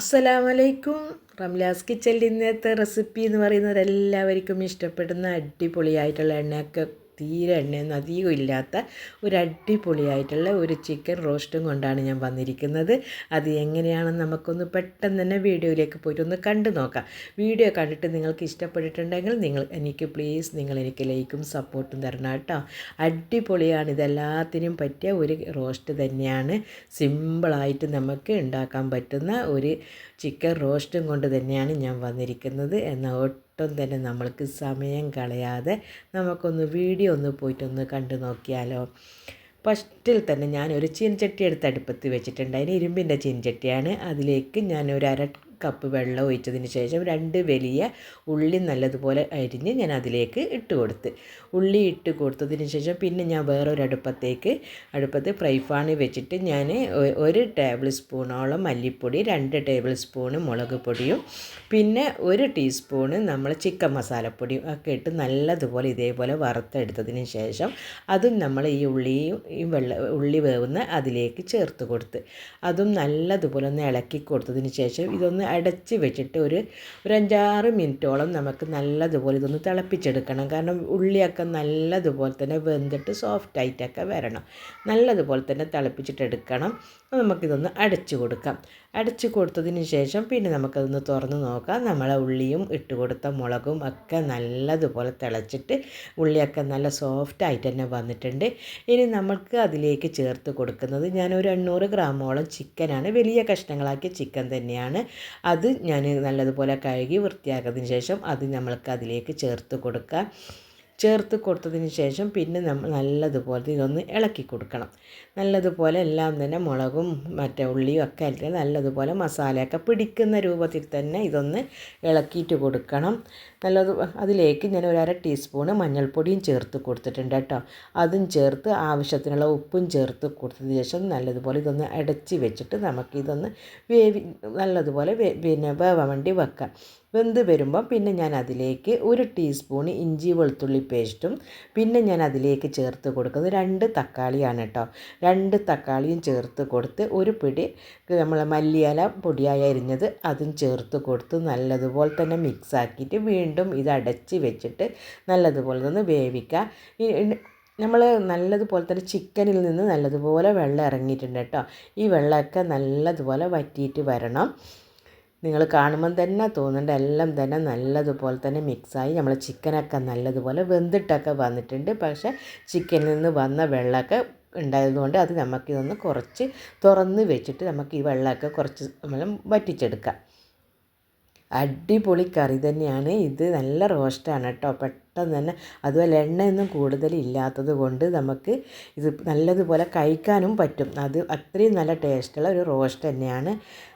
അസ്സലാമലൈക്കും. റംലാസ് കിച്ചന്റെ ഇന്നത്തെ റെസിപ്പി എന്ന് പറയുന്നത് എല്ലാവർക്കും ഇഷ്ടപ്പെടുന്ന അടിപൊളിയായിട്ടുള്ള എണ്ണയൊക്കെ തീരെ എണ്ണയൊന്നും അധികം ഇല്ലാത്ത ഒരു അടിപൊളിയായിട്ടുള്ള ഒരു ചിക്കൻ റോസ്റ്റും കൊണ്ടാണ് ഞാൻ വന്നിരിക്കുന്നത്. അത് എങ്ങനെയാണെന്ന് നമുക്കൊന്ന് പെട്ടെന്ന് തന്നെ വീഡിയോയിലേക്ക് പോയിട്ട് ഒന്ന് കണ്ടു നോക്കാം. വീഡിയോ കണ്ടിട്ട് നിങ്ങൾക്ക് ഇഷ്ടപ്പെട്ടിട്ടുണ്ടെങ്കിൽ നിങ്ങൾ എനിക്ക് പ്ലീസ് നിങ്ങൾ എനിക്ക് ലൈക്കും സപ്പോർട്ടും തരണം കേട്ടോ. അടിപൊളിയാണ്. ഇതെല്ലാത്തിനും പറ്റിയ ഒരു റോസ്റ്റ് തന്നെയാണ്. സിമ്പിളായിട്ട് നമുക്ക് ഉണ്ടാക്കാൻ പറ്റുന്ന ഒരു ചിക്കൻ റോസ്റ്റും കൊണ്ട് തന്നെയാണ് ഞാൻ വന്നിരിക്കുന്നത്. എന്നാൽ ഒട്ടും തന്നെ നമ്മൾക്ക് സമയം കളയാതെ നമുക്കൊന്ന് വീഡിയോ ഒന്ന് പോയിട്ടൊന്ന് കണ്ടു നോക്കിയാലോ. ഫസ്റ്റിൽ തന്നെ ഞാനൊരു ചീനച്ചട്ടി എടുത്ത് അടുപ്പത്ത് വെച്ചിട്ടുണ്ട്. അതിന് ഇരുമ്പിന്റെ ചീനച്ചട്ടിയാണ്. അതിലേക്ക് ഞാൻ ഒരു അര കപ്പ് വെള്ളം ഒഴിച്ചതിന് ശേഷം രണ്ട് വലിയ ഉള്ളി നല്ലതുപോലെ അരിഞ്ഞ് ഞാൻ അതിലേക്ക് ഇട്ട് കൊടുത്ത്. ഉള്ളി ഇട്ട് കൊടുത്തതിന് ശേഷം പിന്നെ ഞാൻ വേറൊരു അടുപ്പത്തേക്ക് അടുപ്പത്ത് ഫ്രൈ പാനി വെച്ചിട്ട് ഞാൻ ഒരു ടേബിൾ സ്പൂണോളം മല്ലിപ്പൊടി രണ്ട് ടേബിൾ സ്പൂണ് മുളക് പൊടിയും പിന്നെ ഒരു ടീസ്പൂണ് നമ്മൾ ചിക്കൻ മസാലപ്പൊടിയും ഒക്കെ ഇട്ട് നല്ലതുപോലെ ഇതേപോലെ വറുത്തെടുത്തതിന് ശേഷം അതും നമ്മൾ ഈ ഉള്ളിയും വെള്ള ഉള്ളി വേവുന്ന അതിലേക്ക് ചേർത്ത് കൊടുത്ത്. അതും നല്ലതുപോലെ ഒന്ന് ഇളക്കി കൊടുത്തതിന് ശേഷം ഇതൊന്ന് അടച്ച് വെച്ചിട്ട് ഒരു ഒരു അഞ്ചാറ് മിനിറ്റോളം നമുക്ക് നല്ലതുപോലെ ഇതൊന്ന് തിളപ്പിച്ചെടുക്കണം. കാരണം ഉള്ളിയൊക്കെ നല്ലതുപോലെ തന്നെ വെന്തിട്ട് സോഫ്റ്റ് ആയിട്ടൊക്കെ വരണം. നല്ലതുപോലെ തന്നെ തിളപ്പിച്ചിട്ടെടുക്കണം. നമുക്കിതൊന്ന് അടച്ചു കൊടുക്കാം. അടച്ചു കൊടുത്തതിന് ശേഷം പിന്നെ നമുക്കതൊന്ന് തുറന്ന് നോക്കാം. നമ്മളെ ഉള്ളിയും ഇട്ട് കൊടുത്ത മുളകും ഒക്കെ നല്ലതുപോലെ തിളച്ചിട്ട് ഉള്ളിയൊക്കെ നല്ല സോഫ്റ്റ് ആയിട്ട് തന്നെ വന്നിട്ടുണ്ട്. ഇനി നമുക്ക് അതിലേക്ക് ചേർത്ത് കൊടുക്കുന്നത് ഞാൻ ഞാനൊരു എണ്ണൂറ് ഗ്രാമോളം ചിക്കനാണ് വലിയ കഷ്ണങ്ങളാക്കിയ ചിക്കൻ തന്നെയാണ്. അത് ഞാൻ നല്ലതുപോലെ കഴുകി വൃത്തിയാക്കിയതിന് ശേഷം അത് നമ്മൾക്ക് അതിലേക്ക് ചേർത്ത് കൊടുക്കാം. ചേർത്ത് കൊടുത്തതിന് ശേഷം പിന്നെ നമ്മൾ നല്ലതുപോലെ ഇതൊന്ന് ഇളക്കി കൊടുക്കണം. നല്ലതുപോലെ എല്ലാം തന്നെ മുളകും മറ്റേ ഉള്ളിയും ഒക്കെ അല്ലെങ്കിൽ നല്ലതുപോലെ മസാലയൊക്കെ പിടിക്കുന്ന രൂപത്തിൽ തന്നെ ഇതൊന്ന് ഇളക്കിയിട്ട് കൊടുക്കണം. നല്ലത് അതിലേക്ക് ഞാൻ ഒരു അര ടീസ്പൂണ് മഞ്ഞൾപ്പൊടിയും ചേർത്ത് കൊടുത്തിട്ടുണ്ട് കേട്ടോ. അതും ചേർത്ത് ആവശ്യത്തിനുള്ള ഉപ്പും ചേർത്ത് കൊടുത്തതിന് ശേഷം നല്ലതുപോലെ ഇതൊന്ന് അടച്ച് വെച്ചിട്ട് നമുക്കിതൊന്ന് വേവി നല്ലതുപോലെ പിന്നെ വേവാൻ വേണ്ടി വെക്കാം. വെന്ത് വരുമ്പോൾ പിന്നെ ഞാൻ അതിലേക്ക് ഒരു ടീസ്പൂൺ ഇഞ്ചി വെളുത്തുള്ളി പേസ്റ്റും പിന്നെ ഞാൻ അതിലേക്ക് ചേർത്ത് കൊടുക്കുന്നത് രണ്ട് തക്കാളിയാണ് കേട്ടോ. രണ്ട് തക്കാളിയും ചേർത്ത് കൊടുത്ത് ഒരു പിടി നമ്മൾ മല്ലിയില പൊടിയായി അരിഞ്ഞത് അതും ചേർത്ത് കൊടുത്ത് നല്ലതുപോലെ തന്നെ മിക്സ് ആക്കിയിട്ട് വീണ്ടും ഇത് അടച്ച് വെച്ചിട്ട് നല്ലതുപോലെ ഒന്ന് വേവിക്കുക നമ്മൾ നല്ലതുപോലെ തന്നെ ചിക്കനിൽ നിന്ന് നല്ലതുപോലെ വെള്ളം ഇറങ്ങിയിട്ടുണ്ട് കേട്ടോ. ഈ വെള്ളമൊക്കെ നല്ലതുപോലെ വറ്റിയിട്ട് വരണം. നിങ്ങൾ കാണുമ്പം തന്നെ തോന്നുന്നുണ്ട് എല്ലാം തന്നെ നല്ലതുപോലെ തന്നെ മിക്സായി. നമ്മൾ ചിക്കനൊക്കെ നല്ലതുപോലെ വെന്തിട്ടൊക്കെ വന്നിട്ടുണ്ട്. പക്ഷേ ചിക്കനിൽ നിന്ന് വന്ന വെള്ളമൊക്കെ ഉണ്ടായതുകൊണ്ട് അത് നമുക്കിതൊന്ന് കുറച്ച് തുറന്ന് വെച്ചിട്ട് നമുക്ക് ഈ വെള്ളമൊക്കെ കുറച്ച് നമ്മൾ വറ്റിച്ചെടുക്കാം. അടിപൊളി കറി തന്നെയാണ്. ഇത് നല്ല റോസ്റ്റാണ് കേട്ടോ. പെട്ടെന്ന് തന്നെ അതുപോലെ എണ്ണയൊന്നും കൂടുതൽ ഇല്ലാത്തത് കൊണ്ട് നമുക്ക് ഇത് നല്ലതുപോലെ കഴിക്കാനും പറ്റും. അത് അത്രയും നല്ല ടേസ്റ്റുള്ള ഒരു റോസ്റ്റ് തന്നെയാണ്.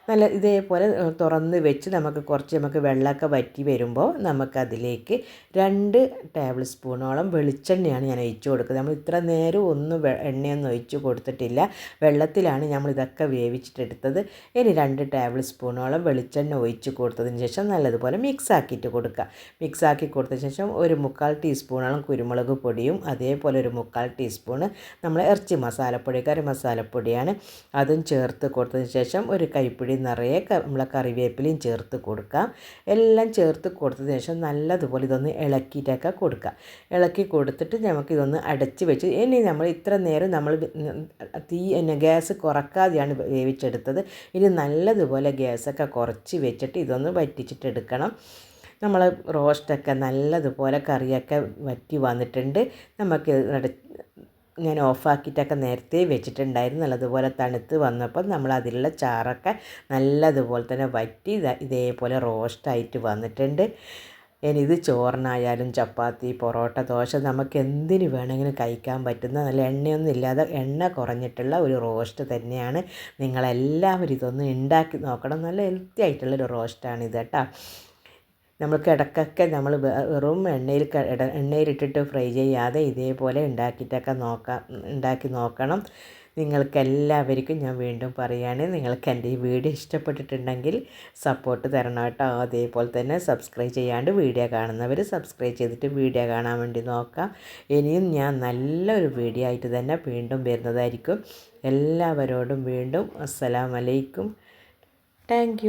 നല്ല ഇതേപോലെ തുറന്ന് വെച്ച് നമുക്ക് കുറച്ച് നമുക്ക് വെള്ളമൊക്കെ വറ്റി വരുമ്പോൾ നമുക്കതിലേക്ക് രണ്ട് ടേബിൾ സ്പൂണോളം വെളിച്ചെണ്ണയാണ് ഞാൻ ഒഴിച്ചു കൊടുക്കുന്നത്. നമ്മൾ ഇത്ര നേരം ഒന്നും എണ്ണയൊന്നും ഒഴിച്ച് കൊടുത്തിട്ടില്ല. വെള്ളത്തിലാണ് നമ്മൾ ഇതൊക്കെ വേവിച്ചിട്ടെടുത്തത്. ഇനി രണ്ട് ടേബിൾ സ്പൂണോളം വെളിച്ചെണ്ണ ഒഴിച്ച് കൊടുത്തതിന് ശേഷം നല്ലതുപോലെ മിക്സ് ആക്കിയിട്ട് കൊടുക്കുക. മിക്സ് ആക്കി കൊടുത്തതിന് ശേഷം ഒരു മുക്കാൽ ടീസ്പൂണോളം കുരുമുളക് പൊടിയും അതേപോലെ ഒരു മുക്കാൽ ടീസ്പൂണ് നമ്മൾ ഇറച്ചി മസാലപ്പൊടി കറി മസാലപ്പൊടിയാണ്. അതും ചേർത്ത് കൊടുത്തതിന് ശേഷം ഒരു കൈപ്പിടി നിറയെ നമ്മളെ കറിവേപ്പിലയും ചേർത്ത് കൊടുക്കാം എല്ലാം ചേർത്ത് കൊടുത്തതിന് ശേഷം നല്ലതുപോലെ ഇതൊന്ന് ഇളക്കിയിട്ടൊക്കെ കൊടുക്കുക. ഇളക്കി കൊടുത്തിട്ട് നമുക്ക് ഇതൊന്ന് അടച്ച് വെച്ച് ഇനി നമ്മൾ ഇത്ര നേരം നമ്മൾ തീ എന്നെ ഗ്യാസ് കുറക്കാതെയാണ് വേവിച്ചെടുത്തത്. ഇനി നല്ലതുപോലെ ഗ്യാസൊക്കെ കുറച്ച് വെച്ചിട്ട് ഇതൊന്ന് വറ്റിച്ചിട്ടെടുക്കണം. നമ്മൾ റോസ്റ്റൊക്കെ നല്ലതുപോലെ കറിയൊക്കെ വറ്റി വന്നിട്ടുണ്ട്. നമുക്ക് ഞാൻ ഓഫാക്കിയിട്ടൊക്കെ നേരത്തെ വെച്ചിട്ടുണ്ടായിരുന്നു. നല്ലതുപോലെ തണുത്ത് വന്നപ്പോൾ നമ്മൾ അതിലുള്ള ചാറൊക്കെ നല്ലതുപോലെ തന്നെ വറ്റി ഇതേപോലെ റോസ്റ്റായിട്ട് വന്നിട്ടുണ്ട്. ഇനി ഇത് ചോറിനായാലും ചപ്പാത്തി പൊറോട്ട ദോശ നമുക്ക് എന്തിന് വേണമെങ്കിലും കഴിക്കാൻ പറ്റുന്ന നല്ല എണ്ണയൊന്നും ഇല്ലാതെ എണ്ണ കുറഞ്ഞിട്ടുള്ള ഒരു റോസ്റ്റ് തന്നെയാണ്. നിങ്ങളെല്ലാവരും ഇതൊന്ന് ഉണ്ടാക്കി നോക്കണം. നല്ല ഹെൽത്തി ആയിട്ടുള്ളൊരു റോസ്റ്റാണിത് കേട്ടോ. നമ്മൾക്ക് ഇടയ്ക്കൊക്കെ നമ്മൾ വെറും എണ്ണയിൽ എണ്ണയിലിട്ടിട്ട് ഫ്രൈ ചെയ്യാതെ ഇതേപോലെ ഉണ്ടാക്കിയിട്ടൊക്കെ നോക്കാം ഉണ്ടാക്കി നോക്കണം. നിങ്ങൾക്കെല്ലാവർക്കും ഞാൻ വീണ്ടും പറയുകയാണ് നിങ്ങൾക്ക് എന്റെ ഈ വീഡിയോ ഇഷ്ടപ്പെട്ടിട്ടുണ്ടെങ്കിൽ സപ്പോർട്ട് തരണം കേട്ടോ. അതേപോലെ തന്നെ സബ്സ്ക്രൈബ് ചെയ്യാണ്ട് വീഡിയോ കാണുന്നവർ സബ്സ്ക്രൈബ് ചെയ്തിട്ട് വീഡിയോ കാണാൻ വേണ്ടി നോക്കാം. ഇനിയും ഞാൻ നല്ലൊരു വീഡിയോ ആയിട്ട് തന്നെ വീണ്ടും വരുന്നതായിരിക്കും. എല്ലാവരോടും വീണ്ടും അസ്സലാമലൈക്കും. താങ്ക്